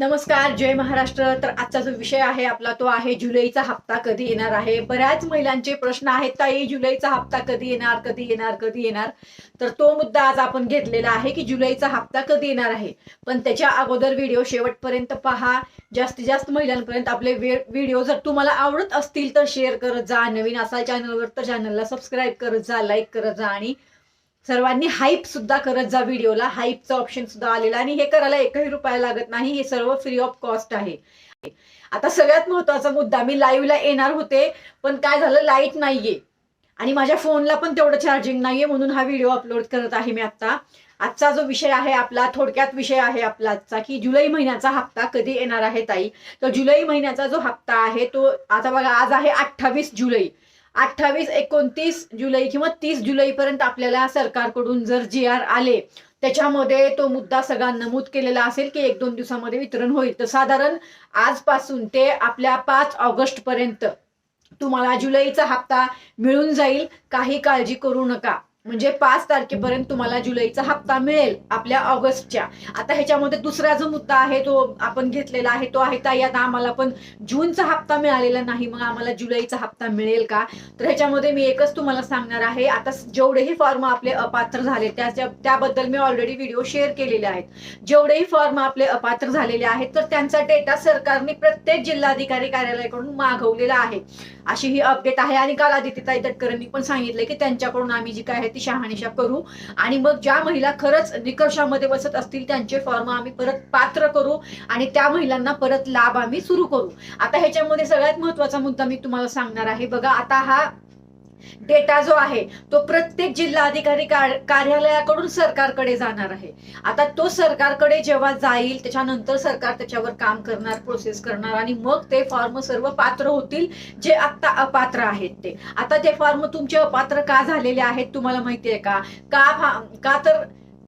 नमस्कार जय महाराष्ट्र. तर आजचा जो विषय आहे आपला तो आहे जुलैचा हप्ता कधी येणार आहे? बऱ्याच महिलांचे प्रश्न आहेत ताई जुलैचा हप्ता कधी येणार कधी येणार कधी येणार? तर तो मुद्दा आज आपण घेतलेला आहे की जुलैचा हप्ता कधी येणार आहे? पण त्याच्या अगोदर व्हिडिओ शेवटपर्यंत पहा. जास्तीत जास्त महिलांपर्यंत आपले व्हिडिओ जर तुम्हाला आवडत असतील तर शेअर करत जा. नवीन असाल चॅनलवर तर चॅनलला सबस्क्राईब करत जा लाईक करत जा आणि सर्वांनी हाईप सुद्धा करत जा व्हिडिओला हाईपचा ऑप्शन सुद्धा आलेलं आणि हे करायला एकही रुपया लागत नाही. हे सर्व फ्री ऑफ कॉस्ट आहे. आता सगळ्यात महत्त्वाचा मुद्दा मी लाईव्हला येणार होते पण काय झालं? लाइट नाहीये. आणि माझ्या फोनला पण तेवढं चार्जिंग नाहीये म्हणून हा व्हिडिओ अपलोड करत आहे मी आता आजचा जो विषय आहे आपला थोडक्यात विषय आहे आपला आजचा की जुलै महिन्याचा हप्ता कधी येणार आहे ताई? तर जुलै महिन्याचा जो हप्ता आहे तो आता बघा आज आहे अठ्ठावीस जुलै. अठ्ठावीस एकोणतीस जुलै किंवा तीस जुलैपर्यंत आपल्याला सरकारकडून जर जी आर आले त्याच्यामध्ये तो मुद्दा सगळा नमूद केलेला असेल की एक दोन दिवसामध्ये वितरण होईल. तर साधारण आजपासून ते आपल्या पाच ऑगस्ट पर्यंत तुम्हाला जुलैचा हप्ता मिळून जाईल. काही काळजी करू नका. म्हणजे पाच तारखेपर्यंत तुम्हाला जुलैचा हप्ता मिळेल आपल्या ऑगस्टच्या. आता ह्याच्यामध्ये दुसरा जो मुद्दा आहे तो आपण घेतलेला आहे तो आहे ताई आता आम्हाला पण जूनचा हप्ता मिळालेला नाही मग आम्हाला जुलैचा हप्ता मिळेल का? तर ह्याच्यामध्ये मी एकच तुम्हाला सांगणार आहे आता जेवढेही फॉर्म आपले अपात्र झाले त्या त्याबद्दल मी ऑलरेडी व्हिडिओ शेअर केलेले आहेत. जेवढेही फॉर्म आपले अपात्र झालेले आहेत तर त्यांचा डेटा सरकारने प्रत्येक जिल्हाधिकारी कार्यालयाकडून मागवलेला आहे. अशी ही अपडेट आहे. आणि काल आदित्यताई तटकरांनी पण सांगितलं की त्यांच्याकडून आम्ही जी काय ती शहानिशा करू. आणि मग ज्या महिला खरंच निकषामध्ये बसत असतील त्यांचे फॉर्म आम्ही परत पात्र करू आणि त्या महिलांना परत लाभ आम्ही सुरू करू. आता ह्याच्यामध्ये सगळ्यात महत्त्वाचा मुद्दा मी तुम्हाला सांगणार आहे. बघा आता हा डेटा जो आहे तो प्रत्येक जिल्हाधिकारी कार्यालयाकडून सरकारकडे जाणार आहे. आता तो सरकारकडे जेव्हा जाईल त्याच्यानंतर सरकार त्याच्यावर काम करणार प्रोसेस करणार आणि मग ते फॉर्म सर्व पात्र होतील जे आता अपात्र आहेत ते. आता ते फॉर्म तुमचे अपात्र का झालेले आहेत तुम्हाला माहितीये का? का तर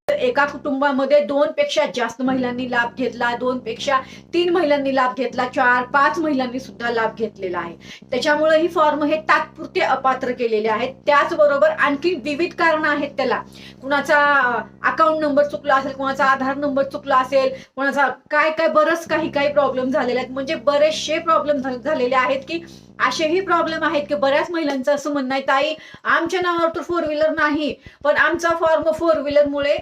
एका कुटुंबामध्ये दोन पेक्षा जास्त महिलांनी लाभ घेतला दोन पेक्षा तीन महिलांनी लाभ घेतला चार पाच महिलांनी सुद्धा लाभ घेतलेला आहे. त्याच्यामुळे ही फॉर्म हे तात्पुरते अपात्र केलेले आहेत. त्याचबरोबर आणखी विविध कारण आहेत त्याला. कुणाचा अकाउंट नंबर चुकला असेल कुणाचा आधार नंबर चुकला असेल कुणाचा काय काय बरंच काही काही प्रॉब्लेम झालेले आहेत. म्हणजे बरेचसे प्रॉब्लेम झालेले आहेत की असेही प्रॉब्लेम आहेत की बऱ्याच महिलांचं असं म्हणणं आहे ताई आमच्या नावावर तर फोर व्हीलर नाही पण आमचा फॉर्म फोर व्हीलरमुळे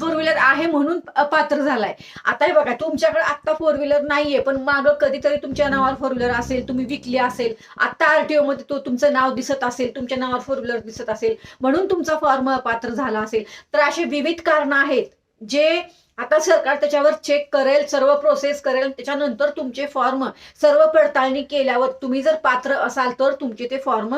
फोर व्हीलर आहे म्हणून पात्र झालाय. आता हे बघा तुमच्याकडे आता फोर व्हीलर नाहीये पण मागं कधीतरी तुमच्या नावावर फोर व्हीलर असेल तुम्ही विकली असेल आता आरटीओ मध्ये तो तुमचं नाव दिसत असेल तुमच्या नावावर फोर व्हीलर दिसत असेल म्हणून तुमचा फॉर्म पात्र झाला असेल. तर असे विविध कारण आहेत. जे आता सरकार त्याच्यावर चेक करेल सर्व प्रोसेस करेल त्याच्यानंतर तुमचे फॉर्म सर्व पडताळणी केल्यावर तुम्ही जर पात्र असाल तर तुमचे ते फॉर्म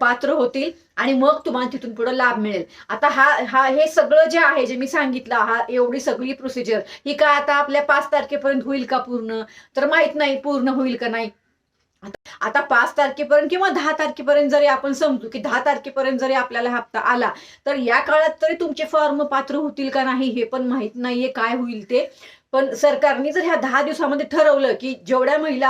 पात्र होतील आणि मग तुम्हाला तिथून पुढे लाभ मिळेल. आता हा हा हे सगळं जे आहे जे मी सांगितलं हा एवढी सगळी प्रोसिजर ही काय आता आपल्या पाच तारखेपर्यंत होईल का पूर्ण? तर माहीत नाही पूर्ण होईल का नाही. आता पाच तारखेपर्यंत किंवा दहा तारखेपर्यंत जरी आपण समजू की दहा तारखेपर्यंत जरी आपल्याला हप्ता आला तर या काळात तरी तुमचे फॉर्म पात्र होतील का नाही हे पण माहीत नाहीये काय होईल ते. पण सरकारने जर ह्या दहा दिवसामध्ये ठरवलं की जेवढ्या महिला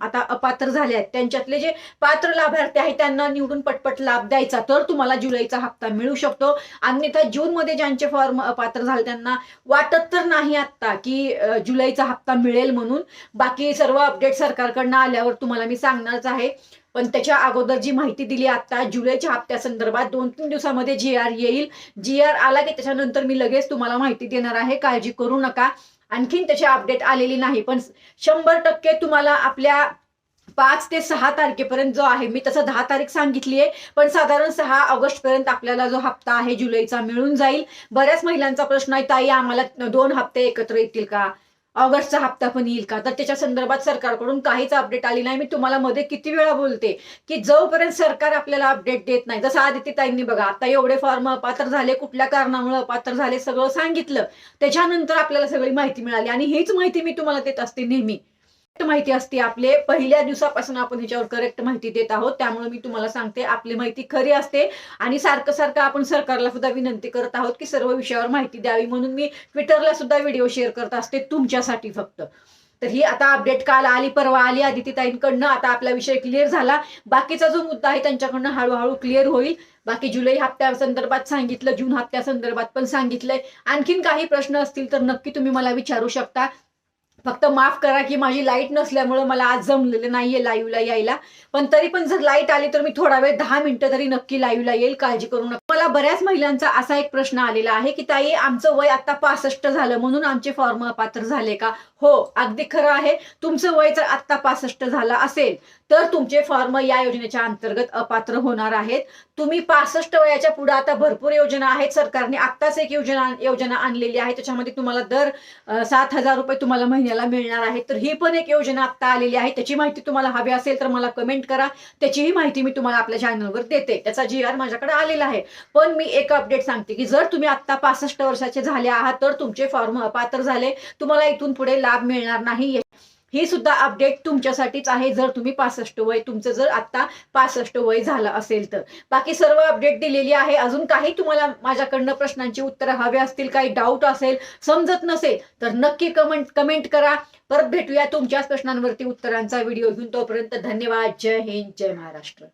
आता अपात्र झाल्या आहेत त्यांच्यातले जे पात्र लाभार्थी आहेत त्यांना निवडून पटपट लाभ द्यायचा तर तुम्हाला जुलैचा हप्ता मिळू शकतो. अन्यथा जून मध्ये ज्यांचे फॉर्म अपात्र झाले त्यांना वाटत तर नाही आता की जुलैचा हप्ता मिळेल म्हणून. बाकी सर्व अपडेट सरकारकडनं आल्यावर तुम्हाला मी सांगणारच आहे. पण त्याच्या अगोदर जी माहिती दिली आता जुलैच्या हप्त्या संदर्भात दोन तीन दिवसामध्ये जी आर येईल. जी आर आला की त्याच्यानंतर मी लगेच तुम्हाला माहिती देणार आहे. काळजी करू नका. आणखीन त्याची अपडेट आलेली नाही पण शंभर टक्के तुम्हाला आपल्या पाच ते सहा तारखेपर्यंत जो आहे मी तसं दहा तारीख सांगितली आहे पण साधारण सहा ऑगस्ट पर्यंत आपल्याला जो हप्ता आहे जुलैचा मिळून जाईल. बऱ्याच महिलांचा प्रश्न आहे ताई आम्हाला दोन हप्ते एकत्र येतील का? ऑगस्टचा हप्ता पण येईल का? तर त्याच्या संदर्भात सरकारकडून काहीच अपडेट आली नाही. मी तुम्हाला मध्ये किती वेळा बोलते की जोपर्यंत सरकार आपल्याला अपडेट देत नाही जसं आदित्य ताईंनी बघा आता एवढे फॉर्म अपात्र झाले कुठल्या कारणामुळे अपात्र झाले सगळं सांगितलं. त्याच्यानंतर आपल्याला सगळी माहिती मिळाली आणि हीच माहिती मी तुम्हाला देत असते नेहमी. माहिती असते आपले. पहिल्या दिवसापासून आपण ह्याच्यावर करेक्ट माहिती देत आहोत. त्यामुळे मी तुम्हाला सांगते आपली माहिती खरी असते. आणि सारखं सारखं आपण सरकारला सुद्धा विनंती करत आहोत की सर्व विषयावर माहिती द्यावी म्हणून मी ट्विटरला सुद्धा व्हिडिओ शेअर करत असते तुमच्यासाठी फक्त. तर ही आता अपडेट काल आली परवा आली आदितीताईंकडनं आता आपला विषय क्लिअर झाला. बाकीचा जो मुद्दा आहे त्यांच्याकडनं हळूहळू क्लिअर होईल. बाकी जुलै हप्त्या संदर्भात सांगितलं जून हप्त्या संदर्भात पण सांगितलंय. आणखीन काही प्रश्न असतील तर नक्की तुम्ही मला विचारू शकता. फक्त माफ करा की माझी लाइट नसल्यामुळं मला आज जमलेलं नाहीये लाईव्हला यायला. पण तरी पण जर लाइट आली तर मी थोडा वेळ दहा मिनिटं तरी नक्की लाईव्हला येईल काळजी करू नका. मला बऱ्याच महिलांचा असा एक प्रश्न आलेला आहे की ताई आमचं वय आता पासष्ट झालं म्हणून आमचे फॉर्म अपात्र झाले का? हो अगदी खरं आहे. तुमचं वय जर आत्ता पासष्ट झालं असेल तर तुमचे फॉर्म या योजनेच्या अंतर्गत अपात्र होणार आहेत. तुम्ही पासष्ट वयाच्या पुढे आता भरपूर योजना आहेत. सरकारने आत्ताच एक योजना योजना आणलेली आहे. त्याच्यामध्ये तुम्हाला दर सात हजार रुपये तुम्हाला महिन्याला मिळणार आहे तर ही पण एक योजना आत्ता आलेली आहे. त्याची माहिती तुम्हाला हवी असेल तर मला कमेंट करा. त्याचीही माहिती मी तुम्हाला आपल्या चॅनलवर देते. त्याचा जी आर माझ्याकडे आलेला आहे. पण मी एक अपडेट सांगते की जर तुम्ही आत्ता पासष्ट वर्षाचे झाले आहात तर तुमचे फॉर्म अपात्र झाले. तुम्हाला इथून पुढे लाभ मिळणार नाही. ही सुद्धा अपडेट तुमच्यासाठीच आहे जर तुम्ही पासष्ट वय तुमचं जर आत्ता पासष्ट वय झालं असेल तर. बाकी सर्व अपडेट दिलेली आहे. अजून काही तुम्हाला माझ्याकडनं प्रश्नांची उत्तरं हवे असतील काही डाऊट असेल समजत नसेल तर नक्की कमेंट कमेंट करा. परत भेटूया तुमच्याच प्रश्नांवरती उत्तरांचा व्हिडिओ घेऊन. तोपर्यंत धन्यवाद. जय हिंद जय महाराष्ट्र.